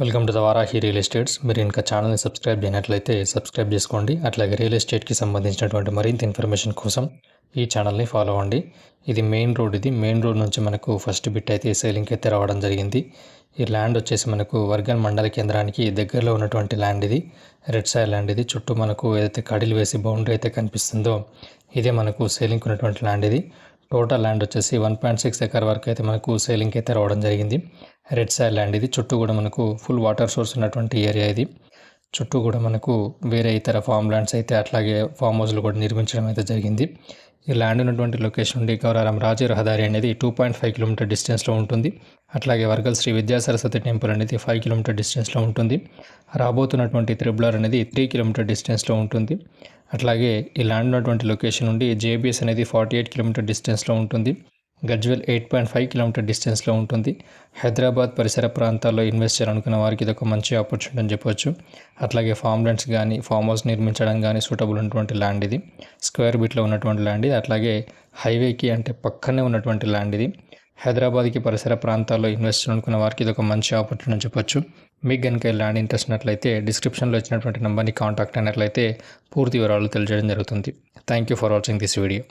Welcome to the Varahi real estates మీరు ఇంకా ఛానల్ని సబ్స్క్రైబ్ చేయనట్లయితే సబ్స్క్రైబ్ చేసుకోండి. అట్లాగే రియల్ ఎస్టేట్కి సంబంధించినటువంటి మరింత ఇన్ఫర్మేషన్ కోసం ఈ ఛానల్ని ఫాలో అవ్వండి. ఇది మెయిన్ రోడ్ ఇది మెయిన్ రోడ్ నుంచి మనకు ఫస్ట్ బిట్ అయితే సేలింగ్కి అయితే రావడం జరిగింది. ఈ ల్యాండ్ వచ్చేసి మనకు వర్గన్ మండల కేంద్రానికి దగ్గరలో ఉన్నటువంటి ల్యాండ్ ఇది. రెడ్ సైడ్ ల్యాండ్ ఇది. చుట్టూ మనకు ఏదైతే కడిలు వేసి బౌండరీ అయితే కనిపిస్తుందో ఇదే మనకు సేలింగ్ ఉన్నటువంటి ల్యాండ్ ఇది. టోటల్ ల్యాండ్ వచ్చేసి వన్ పాయింట్ సిక్స్ ఎకర్ వరకు అయితే మనకు సేలింగ్ అయితే రావడం జరిగింది. రెడ్ సైడ్ ల్యాండ్ ఇది. చుట్టూ కూడా మనకు ఫుల్ వాటర్ సోర్స్ ఉన్నటువంటి ఏరియా ఇది. చుట్టూ కూడా మనకు వేరే ఇతర ఫామ్ ల్యాండ్స్ అయితే అట్లాగే ఫామ్ హౌస్లు కూడా నిర్మించడం అయితే జరిగింది. ఈ ల్యాండ్ ఉన్నటువంటి లొకేషన్ నుండి గౌరారం రాజీ రహదారి అనేది టూ పాయింట్ ఫైవ్ కిలోమీటర్ డిస్టెన్స్లో ఉంటుంది. అట్లాగే వర్గల్ శ్రీ విద్యాసరస్వతి టెంపుల్ అనేది ఫైవ్ కిలోమీటర్ డిస్టెన్స్లో ఉంటుంది. రాబోతున్నటువంటి త్రిబులర్ అనేది త్రీ కిలోమీటర్ డిస్టెన్స్లో ఉంటుంది. అట్లాగే ఈ ల్యాండ్ ఉన్నటువంటి లొకేషన్ నుండి జేబీఎస్ అనేది ఫార్టీ ఎయిట్ కిలోమీటర్ డిస్టెన్స్లో ఉంటుంది. Gajwel eight point five kilometre డిస్టెన్స్లో ఉంటుంది. హైదరాబాద్ పరిసర ప్రాంతాల్లో ఇన్వెస్ట్ చేయాలనుకున్న వారికి ఇది ఒక మంచి ఆపర్చునిటీ అని చెప్పొచ్చు. అట్లాగే ఫామ్ ల్యాండ్స్ కానీ ఫామ్ హౌస్ నిర్మించడం కానీ సూటబుల్ ఉన్నటువంటి ల్యాండ్ ఇది. స్క్వేర్ బిట్లో ఉన్నటువంటి ల్యాండ్ ఇది. అట్లాగే హైవేకి అంటే పక్కనే ఉన్నటువంటి ల్యాండ్ ఇది. హైదరాబాద్కి పరిసర ప్రాంతాల్లో ఇన్వెస్ట్ చేయాలనుకున్న వారికి ఇది ఒక మంచి ఆపర్చునిటీ అని చెప్పొచ్చు. మీకు కనుక ల్యాండ్ ఇంట్రెస్ట్ ఉన్నట్లయితే డిస్క్రిప్షన్లో ఇచ్చినటువంటి నెంబర్ని కాంటాక్ట్ అయినట్లయితే పూర్తి వివరాలు తెలియజేయడం జరుగుతుంది. Thank you for watching this video